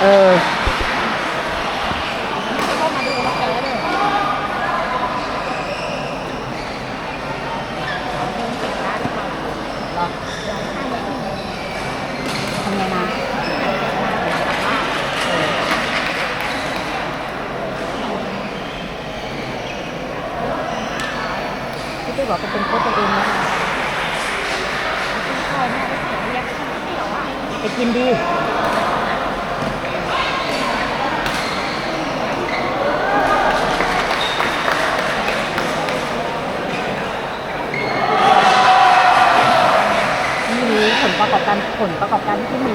เออทำไงมาพี่ตุ้ยบอกจะเป็นโค้ชตัวเองนะคะคอยแม่ไปเสียเรียกฉันไม่เหรอวะไปกินดี นี่มีผลประกอบการผลประกอบการที่มี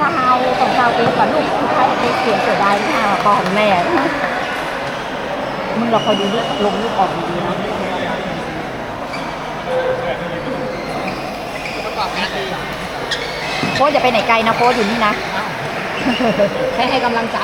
ซาวของซาวเองก่อนลูกสุดท้ายเองเสียเสียดายค่ะปอนแม่ มึงเราคอยดูลูกลงลูกออกดีๆนะประกอบการดีโค้ชอย่าไปไหนไกลนะโค้ชอยู่นี่นะ แค่ให้กำลังใจ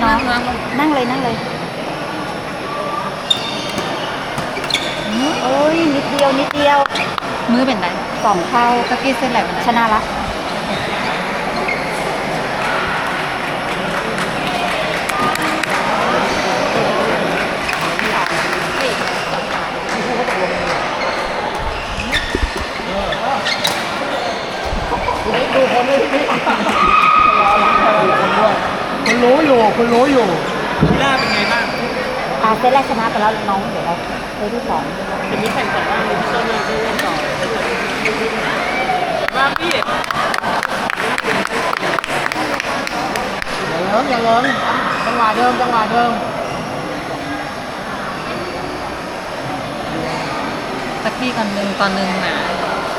เลยนั่งเลยน้องนั่งนั่งเลยนั่งเลยโอ้ยนิดเดียวนิดเดียว มือเป็นไรสองเท่าตะกี้เส้นไหลเป็นไรชนะละดูคนเลยพี่ คุณรู้อยู่คุณรู้อยู่ลีน่าเป็นไงบ้างอ่าเซตแรกชนะไปแล้วน้องเดี๋ยวเราเซตที่สองจะมีแข่งต่อบ้างมีพี่ต้นเลยที่เล่นต่อมาพี่อย่าเลิงอย่าเลิงจังหวะเดิมจังหวะเดิมตะกี้ก่อนหนึ่งตอนหนึ่งนะ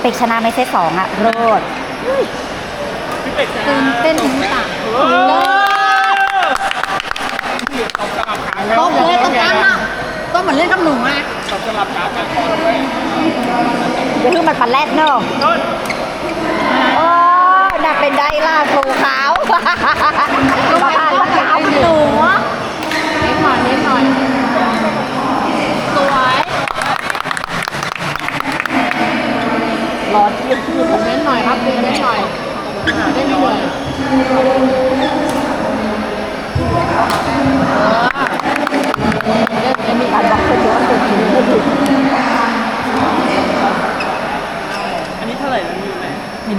เป็กชนะในเซตสองอะโรดพี่เป็ดชนะตื่นเต้นถึงต่างเออตบสลับขาแล้ว ต้มเลยต้องการมากต้มเหมือนเล่นกับหนูอะ ตบสลับขากันก่อนด้วย เดี๋ยวมันปันแรดเนาะต้นโอ้น่าเป็นได้ล่าโชว์ขาวกบ้าค้าลูกขาวหนูเล่นหน่อยเล่นหน่อย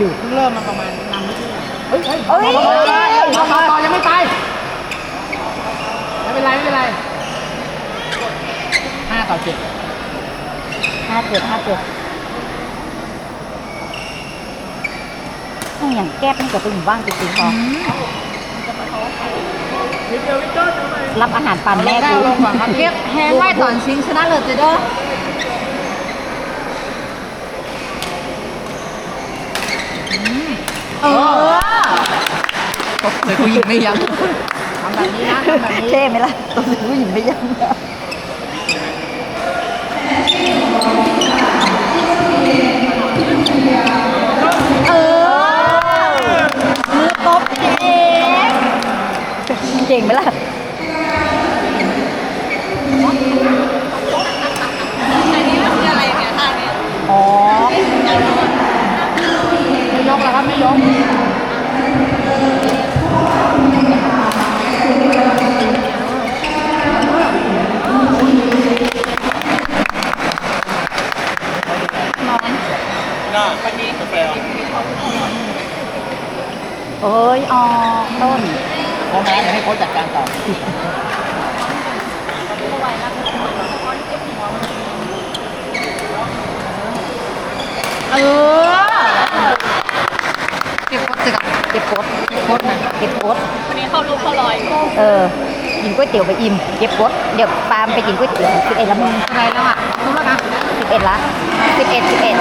ไม่เพิ่งเริ่มมาประมาณนำไม่ถึงเอ้ยต่อต่อยังไม่ตายไม่เป็นไรไม่เป็นไรห้าต่อเจ็ดห้าเจ็ดห้าเจ็ดต้องอย่างแก้นี่ก็เป็นหมู่บ้านจริงๆพอวิเดียววิเตอรับอาหารปันแม่กูลงก่อนครับเก็บแฮงไว้ตอนชิงชนะเลิศเด้อ เออตกเลยกูยิงไม่ยั้งทำแบบนี้นะทำแบบนี้เท่ไหมล่ะตัวผู้หญิงไม่ยั้งเออมือตบเองเก่งไหมล่ะ ก๋วยเตี๋ยวไปอิ่มเก็บกดเดี๋ยวปามไปกินก๋วยเตี๋ยวสิบเอ็ดละมึงอะไรแล้วอะรู้แล้วนะสิบเอ็ดละสิบเอ็ดสิบเอ็ด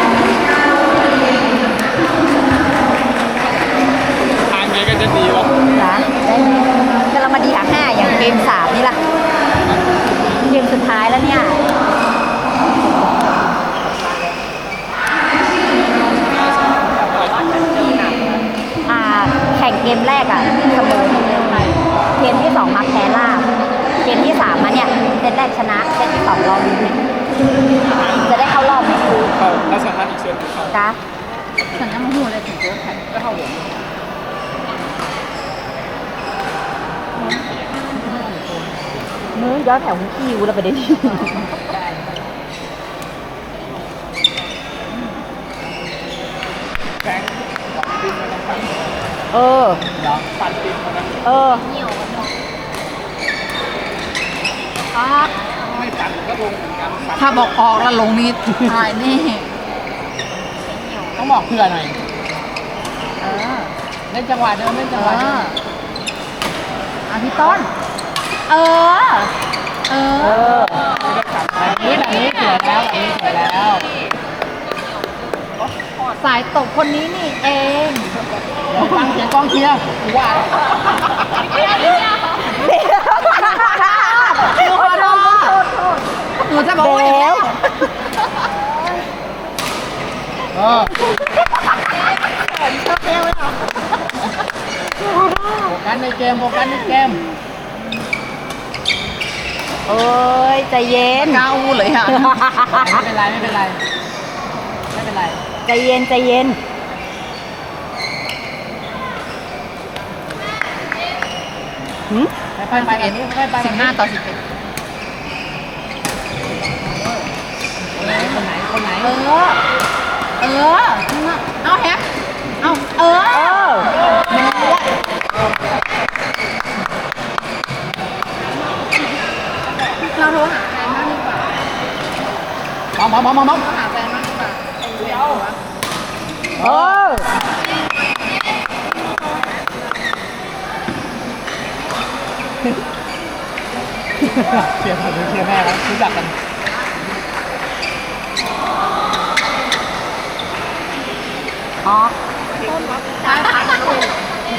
ทางไงก็จะดีวะนะได้ไหมกำเรามาดีหลัห้าอย่างเกมสามนี่ละเกมสุดท้ายแล้วเนี่ยแข่งเกมแรกอะ จ้าฉันยังไม่รู้เลยถึงเจอแข่งก็เข้าหัวมือย้อนแถวคิวแล้วไปได้ดีแบงค์ดินมาทั้งฝั่งเออเดี๋ยวปั่นดินมาทั้งเออไม่ปั่นก็ลงเหมือนกันปั่นถ้าบอกออกแล้วลงนี่ตายแน่ ต้องบอกเพื่อหน่อยเออเล่นจังหวะเดิมเล่นเอจังหวะเดิอมอะพี่ต้น เออ เอเออ อแบบนี้แบบนี้สวยแล้วแบบนี้สวยแล้วสายตกคนนี้นี่เองเดี๋ยวฟังเสียงกองเชียร์กูว่าขอโทษหนูจะบอกว่าอย่างนี้เออ โฟกัสในเกมโฟกัสในเกมเอ้ยใจเย็นกล้าอู้เลยอะ ไม่เป็นไรไม่เป็นไรไม่เป็นไรใจเย็นใจเย็น หืมค่อยๆไปแบบนี้ค่อยๆไปสิบห้าต่อสิบเอ็ดคนไหนคนไหน เออ เออ เอาแฮกเอาเออเออ เราโทรหาแฟนมากดีกว่า มองมองมองมอมหาแฟนมากดีกว่าเดียวเออเชียร์ผมเชียร์แม่แล้วรู้จักกันอ๋อได้ค่ะ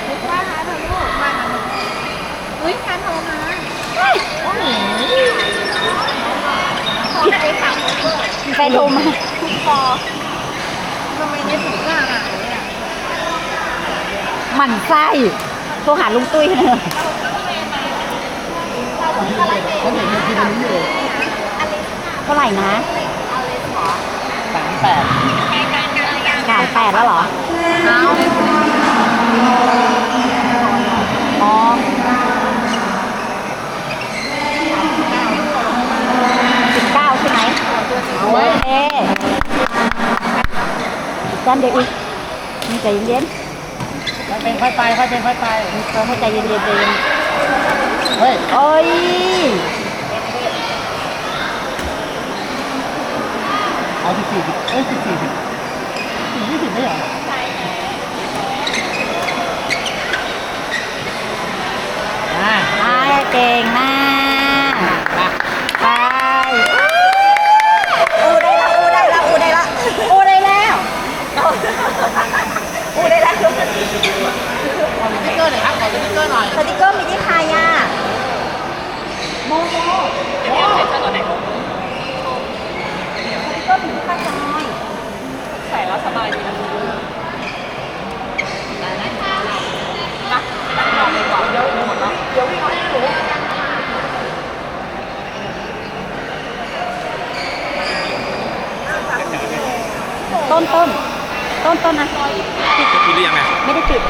ลูกว่าหาเธอลูกมาหาหนูอุ้ยแฟนโทรมาโอ้โหขอให้ถามเบอร์ แฟน โทรมาคอทำไมไม่ถึงกล้าหาเลยอะหมั่นไส้โทรหาลุงตุ้ยเนอะเขาเห็นในทีวีอยู่เท่าไหร่นะสามแปดสามแปดแล้วเหรอเอาอ๋อสิบเก้าใช่ไหมโอเค จันเดี๋ยวอีกมีใจเย็นค่อยเป็นค่อยไปค่อยเป็นค่อยไปๆเราให้ใจเย็นๆใจเย็นเฮ้ยโอ้ยเอาสิบสี่สิบเอ้ยสิบสี่สิบสี่ยี่สิบไม่เหรออ่าอ่าเก่งมาก มา ไปอูได้แล้วอูได้แล้วอูได้แล้วอูได้แล้วอูได้แล้ว ขอสติ๊กเกอร์หน่อยครับขอสติ๊กเกอร์หน่อย สติกเกอร์มีที่ใครอะโมโมโมสติกเกอร์มีที่ใครจอยใส่แล้วสบายดีนะ ต้นต้นต้นต้นนะปิดหรือยังไงไม่ได้ปิด